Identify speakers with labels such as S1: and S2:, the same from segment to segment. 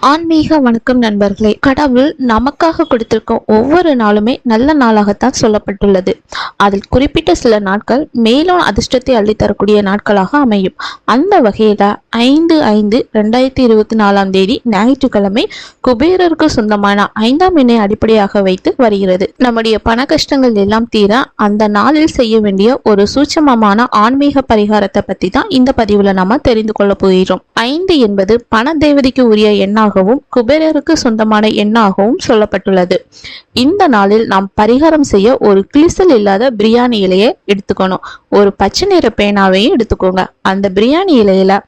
S1: ஆன்மீக வணக்கம் நண்பர்களே. கடவுள் நமக்காக கொடுத்திருக்கும் ஒவ்வொரு நாளுமே நல்ல நாளாகத்தான் சொல்லப்பட்டுள்ளது. அதில் குறிப்பிட்ட சில நாட்கள் மேலும் அதிர்ஷ்டத்தை அள்ளித்தரக்கூடிய நாட்களாக அமையும். அந்த வகையில ஐந்து ஐந்து ரெண்டாயிரத்தி இருபத்தி நாலாம் தேதி ஞாயிற்றுக்கிழமை குபேரருக்கு சொந்தமான ஐந்தாம் எண்ணை அடிப்படையாக வைத்து வருகிறது. நம்முடைய பண கஷ்டங்கள் எல்லாம் தீர அந்த நாளில் செய்ய வேண்டிய ஒரு சூட்சமமான ஆன்மீக பரிகாரத்தை பத்தி தான் இந்த பதிவுல நாம தெரிந்து கொள்ள போகிறோம். ஐந்து என்பது பண தேவதைக்கு உரிய எண்ணாகவும் குபேரருக்கு சொந்தமான எண்ணாகவும் சொல்லப்பட்டுள்ளது. இந்த நாளில் நாம் பரிகாரம் செய்ய ஒரு கிளிசல் இல்லாத பிரியாணி இலையை எடுத்துக்கணும். ஒரு பச்சை நிற பேனாவையும் எடுத்துக்கோங்க. அந்த பிரியாணி இலையில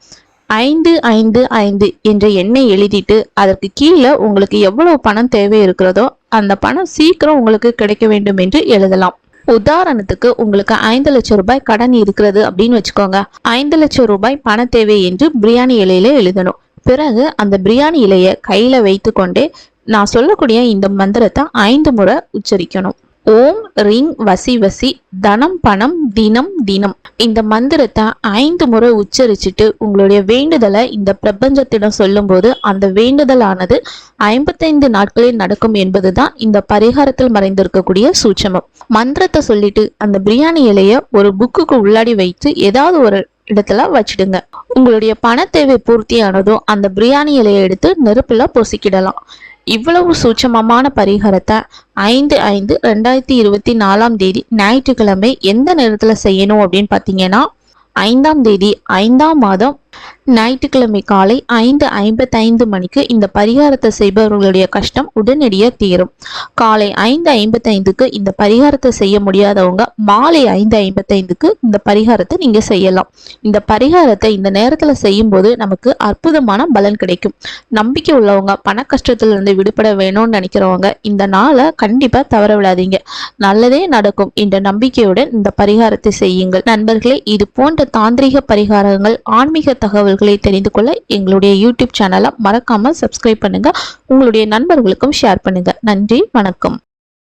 S1: ஐந்து ஐந்து ஐந்து என்ற எண்ணை எழுதிட்டு அதற்கு கீழே உங்களுக்கு எவ்வளவு பணம் தேவை இருக்கிறதோ அந்த பணம் சீக்கிரம் உங்களுக்கு கிடைக்க வேண்டும் என்று எழுதலாம். உதாரணத்துக்கு உங்களுக்கு ஐந்து லட்சம் ரூபாய் கடன் இருக்கிறது அப்படின்னு வச்சுக்கோங்க. ஐந்து லட்சம் ரூபாய் பண தேவை என்று பிரியாணி இலையில எழுதணும். பிறகு அந்த பிரியாணி இலையை கையில வைத்து கொண்டே நான் சொல்லக்கூடிய இந்த மந்திரத்தை ஐந்து முறை உச்சரிக்கணும். ஓம் ரிங் வசி வசி தனம் பணம் தினம் தினம். இந்த மந்திரத்தை ஐந்து முறை உச்சரிச்சுட்டு உங்களுடைய வேண்டுதலை இந்த பிரபஞ்சத்திடம் சொல்லும்போது அந்த வேண்டுதலானது ஐம்பத்தைந்து நாட்களில் நடக்கும் என்பதுதான் இந்த பரிகாரத்தில் மறைந்திருக்கக்கூடிய சூட்சமம். மந்திரத்தை சொல்லிட்டு அந்த பிரியாணி இலைய ஒரு புக்குக்கு உள்ளாடி வைத்து ஏதாவது ஒரு இடத்துல வச்சிடுங்க. உங்களுடைய பண தேவை பூர்த்தியானதும் அந்த பிரியாணி இலையை எடுத்து நெருப்புல பொசிக்கிடலாம். இவ்வளவு சூட்சமமான பரிகாரத்தை ஐந்து ஐந்து ரெண்டாயிரத்தி இருபத்தி நாலாம் தேதி ஞாயிற்றுக்கிழமை எந்த நேரத்தில் செய்யணும் அப்படின்னு பார்த்தீங்கன்னா ஐந்தாம் தேதி ஐந்தாம் மாதம் ஞாயிற்றுக்கிழமை காலை ஐந்து ஐம்பத்தைந்து மணிக்கு இந்த பரிகாரத்தை செய்பவர்களுடைய கஷ்டம் உடனடியாக தீரும். காலை ஐந்து ஐம்பத்தைந்துக்கு இந்த பரிகாரத்தை செய்ய முடியாதவங்க மாலை ஐந்து ஐம்பத்தைந்துக்கு இந்த பரிகாரத்தை நீங்கள் செய்யலாம். இந்த பரிகாரத்தை இந்த நேரத்தில் செய்யும்போது நமக்கு அற்புதமான பலன் கிடைக்கும். நம்பிக்கை உள்ளவங்க பண கஷ்டத்திலிருந்து விடுபட வேணும்னு நினைக்கிறவங்க இந்த நாளை கண்டிப்பாக தவற விடாதீங்க. நல்லதே நடக்கும். என்ற நம்பிக்கையுடன் இந்த பரிகாரத்தை செய்யுங்கள். நண்பர்களே இது போன்ற தாந்திரிக பரிகாரங்கள் ஆன்மீக தகவல்கள் தெரிந்து கொள்ள எங்களுடைய யூடியூப் சேனலை மறக்காமல் சப்ஸ்கிரைப் பண்ணுங்க. உங்களுடைய நண்பர்களுக்கும் ஷேர் பண்ணுங்க. நன்றி வணக்கம்.